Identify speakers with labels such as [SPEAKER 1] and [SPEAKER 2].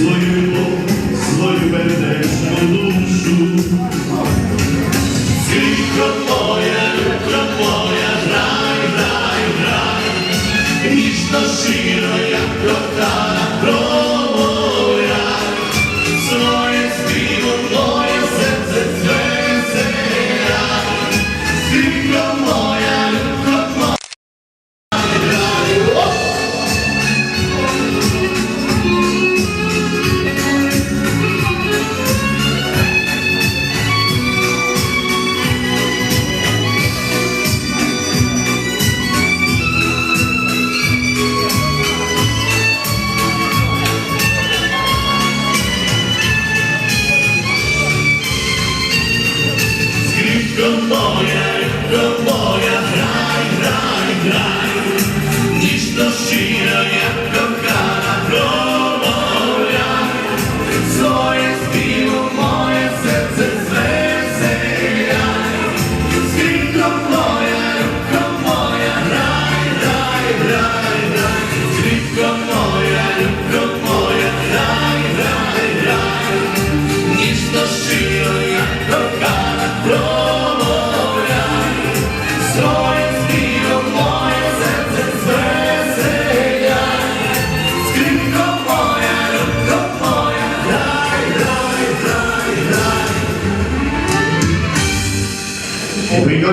[SPEAKER 1] свою любов, свою бездечну душу. Світко твоє, любко твоє, рай, рай, рай, ніжно широ, як прота, кров. Rumboya, rumboya We Obrigado.